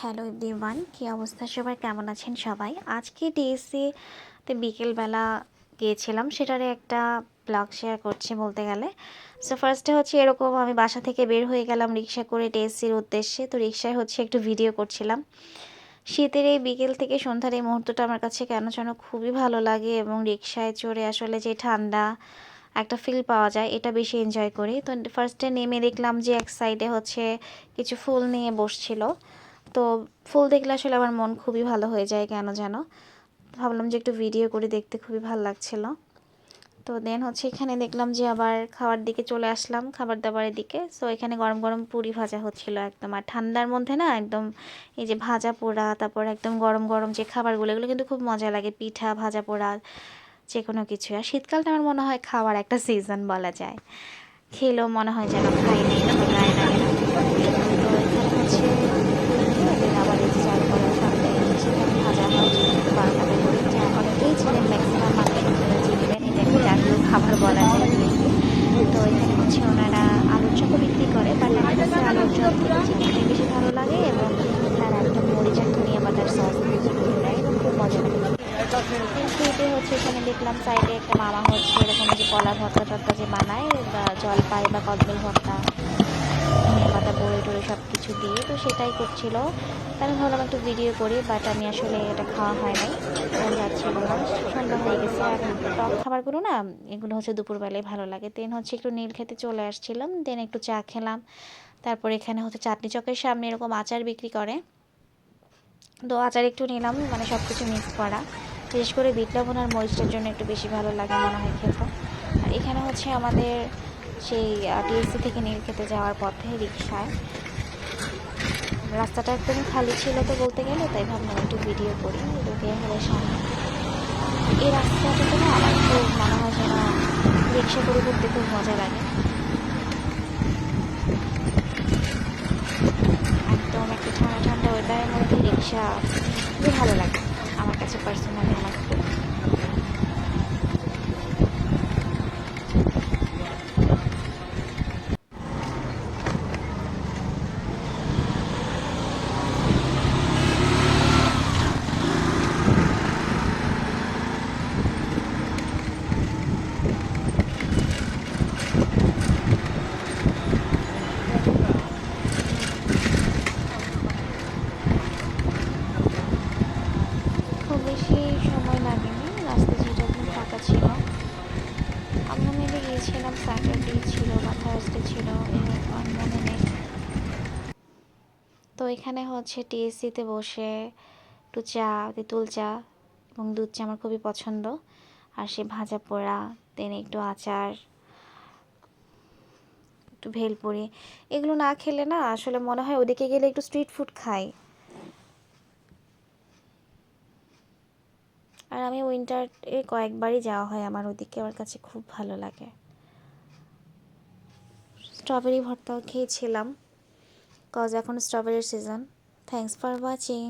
Hello everyone, কী অবস্থা? সবাই কেমন আছেন সবাই? আজকে ডিএসসিতে বিকেলবেলা গিয়েছিলাম। সেটারে একটা ব্লগ শেয়ার করছি বলতে গেলে। সো ফার্স্টে হচ্ছে এরকম আমি বাসা থেকে বের হয়ে গেলাম রিক্সা করে টিএসসির উদ্দেশ্যে। তো রিক্সায় হচ্ছে একটু ভিডিও করছিলাম। শীতের এই বিকেল থেকে সন্ধ্যার এই মুহূর্তটা আমার কাছে কেন যেন খুবই ভালো লাগে এবং রিক্সায় চড়ে আসলে যে ঠান্ডা একটা ফিল পাওয়া যায়, এটা বেশি এনজয় করি। তো ফার্স্টে নেমে দেখলাম যে এক সাইডে হচ্ছে কিছু ফুল নিয়ে বসছিল। তো ফুল দেখলে আসলে আমার মন খুবই ভালো হয়ে যায় কেন যেন। ভাবলাম যে একটু ভিডিও করে, দেখতে খুবই ভালো লাগছিল। তো দেন হচ্ছে এখানে দেখলাম যে আবার খাবার দিকে চলে আসলাম, খাবার দাবারের দিকে। সো এখানে গরম গরম পুরি ভাজা হচ্ছিল একদম। আর ঠান্ডার মধ্যে না একদম এই যে ভাজা পোড়া, তারপর একদম গরম গরম যে খাবারগুলো, এগুলো কিন্তু খুব মজা লাগে। পিঠা, ভাজা পোড়া যে কোনো কিছু। আর শীতকালটা আমার মনে হয় খাওয়ার একটা সিজন বলা যায়। খেলেও মনে হয় যেন খাই নেই গায়ে লাগে না তো এখানে হচ্ছে দিন আবার এই যে চাল করা সামনে সেখানে ভাজা হয় ছোটো ছোটো বারোটাতে করে যা অনেকেই ছিলেন ম্যাক্সিমাম মানুষ আপনারা চিনবেন এটা একটা জাতীয় খাবার বলা যায় দিয়েছি তো এখানে হচ্ছে ওনারা আলুর চপও বিক্রি করে বাট আমার কাছে আলুর থেকে বেশি ভালো লাগে এবং তার একদম মরিচা ধনিয়া পাতার সস খুব মজা লাগে। সেইতে হচ্ছে এখানে দেখলাম সাইডে একটা মামা হচ্ছে, এরকম যে কলা ভর্তা টর্তা যে বানায় বা জলপাই বা কদবেল ভর্তা পাতা, বড়ি টড়ি সব কিছু দিয়ে, তো সেটাই করছিল। তাহলে ভাবলাম একটু ভিডিও করি বাট আমি আসলে এটা খাওয়া হয় নাই যাচ্ছিল না। সন্ধ্যা হয়ে গেছে, আর টক খাবারগুলো না, এগুলো হচ্ছে দুপুরবেলায় ভালো লাগে। দেন হচ্ছে একটু নীল খেতে চলে আসছিলাম দেন একটু চা খেলাম। তারপর এখানে হচ্ছে চাটনি চকের সামনে এরকম আচার বিক্রি করে। তো আচার একটু নিলাম মানে সব কিছু মিক্স করা। বিশেষ করে বিট লবণ আর মরিচটার জন্য একটু বেশি ভালো লাগে মনে হয় খেতে। আর এখানে হচ্ছে আমাদের সেই টিএসসি থেকে নীল খেতে যাওয়ার পথে রিক্সায় রাস্তাটা একদমই খালি ছিল তো বলতে গেলে, তাই ভাবলাম একটু ভিডিও করি রোকেয়া হলের সামনে। এই রাস্তাটাতে না আমার খুব মনে হয় যেন রিক্সা করে ঘুরতে খুব মজা লাগে একদম একটা ঠান্ডা ঠান্ডা ওয়েদারের মধ্যে রিক্সা খুবই ভালো লাগে। আমার কাছে পার্সোনালি আমার। খুব খুব বেশি সময় লাগেনি। রাস্তা যেটা একদম ফাঁকা ছিল। আমরা মেলে গিয়েছিলাম স্যাটারডে ছিল বা থার্সডে ছিল, এরকম মনে নেই। তো এখানে হচ্ছে টিএসসিতে বসে একটু চা, তেঁতুল চা এবং দুধ চা আমার খুবই পছন্দ। আর সে ভাজা পোড়া, দেন একটু আচার, একটু ভেলপুরি। এগুলো না খেলে না আসলে মনে হয় ওদিকে গেলে একটু স্ট্রিট ফুড খাই। আর আমি উইন্টারে কয়েকবারই যাওয়া হয় আমার ওদিকে আমার কাছে খুব ভালো লাগে। স্ট্রবেরি ভর্তাও খেয়েছিলাম। কজ এখন স্ট্রবেরির সিজন থ্যাংকস ফর ওয়াচিং